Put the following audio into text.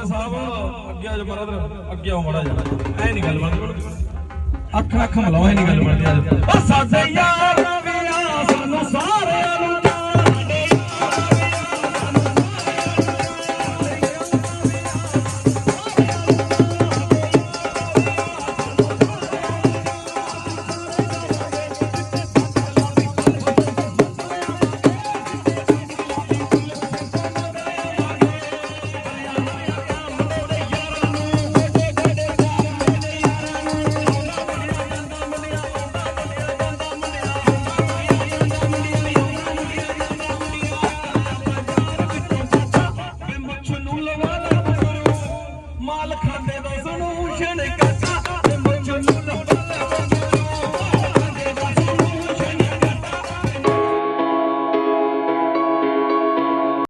ਤਾਂ ਸਾਹਿਬ, ਅੱਗੇ ਆਓ ਮੜਾ ਜਾ ਐ ਨਹੀਂ ਗੱਲ ਬਣਦੀ। ਅੱਖ ਅੱਖ ਮਲਾਓ ਗੱਲ ਬਣਦੀ ਅੱਜ। ਸਾਡੇ ਯਾਰ ਵੀ ਸਾਨੂੰ ਸਾਹ ਮਾਲ ਖਾਂਦੇ ਦਾ ਸੁਨੂਸ਼ਨ ਕਸਾ